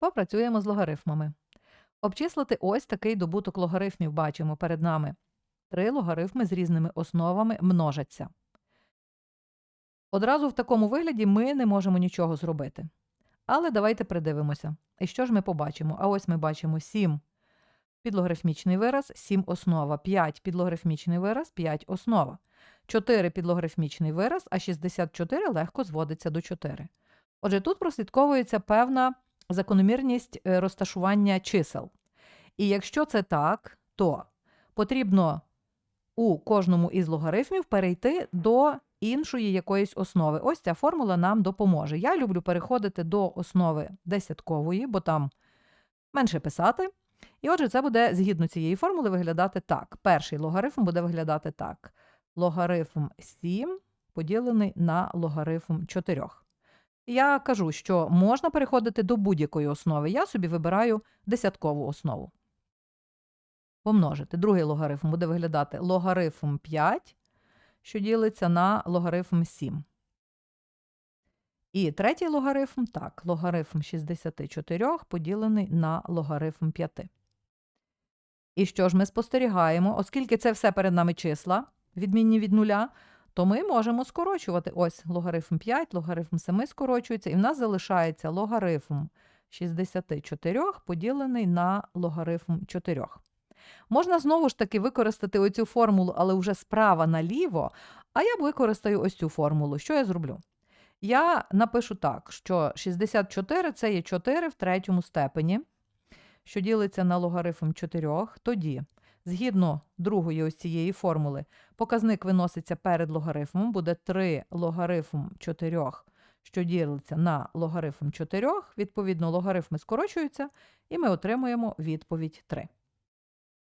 Попрацюємо з логарифмами. Обчислити ось такий добуток логарифмів бачимо перед нами. Три логарифми з різними основами множаться. Одразу в такому вигляді ми не можемо нічого зробити. Але давайте придивимося. І що ж ми побачимо? А ось ми бачимо 7 підлогарифмічний вираз, 7 основа, 5 підлогарифмічний вираз, 5 основа, 4 підлогарифмічний вираз, а 64 легко зводиться до 4. Отже, тут прослідковується певна закономірність е, розташування чисел. І якщо це так, то потрібно у кожному із логарифмів перейти до іншої якоїсь основи. Ось ця формула нам допоможе. Я люблю переходити до основи десяткової, бо там менше писати. І отже, це буде згідно цієї формули виглядати так. Перший логарифм буде виглядати так: логарифм 7 поділений на логарифм 4. Я кажу, що можна переходити до будь-якої основи. Я собі вибираю десяткову основу. Помножити. Другий логарифм буде виглядати логарифм 5, що ділиться на логарифм 7. І третій логарифм так, логарифм 64 поділений на логарифм 5. І що ж ми спостерігаємо? Оскільки це все перед нами числа, відмінні від нуля, то ми можемо скорочувати. Ось логарифм 5, логарифм 7 скорочується, і в нас залишається логарифм 64 поділений на логарифм 4. Можна знову ж таки використати оцю формулу, але вже справа наліво, а я використаю ось цю формулу. Що я зроблю? Я напишу так, що 64 це є 4 в третьому степені, що ділиться на логарифм 4. Тоді, згідно другої ось цієї формули, показник виноситься перед логарифмом, буде 3 логарифм 4, що ділиться на логарифм 4. Відповідно, логарифми скорочуються, і ми отримуємо відповідь 3.